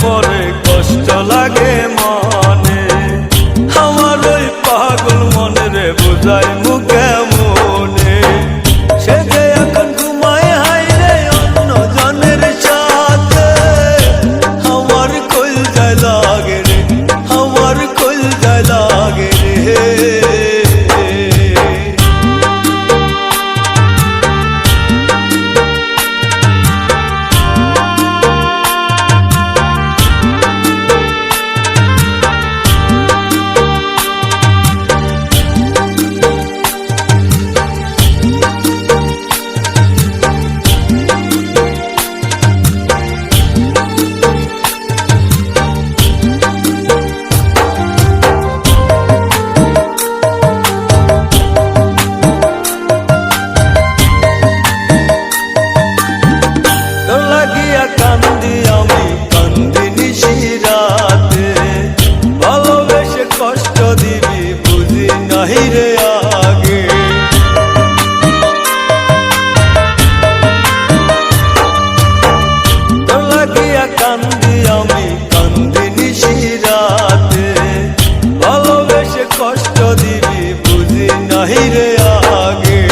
পরে কষ্ট লাগে মনে। আমার ওই পাগল মনে রে বুঝাই মুখ লাগিয়া কান্দি আমি, কান্দি নিশিরাতে ভালোবেসে কষ্ট দিবি, বুঝি নাহি রে আগে। লাগিয়া কান্দি আমি, কান্দি নিশিরাতে ভালোবেসে কষ্ট দিবি, বুঝি নাহি রে আগে।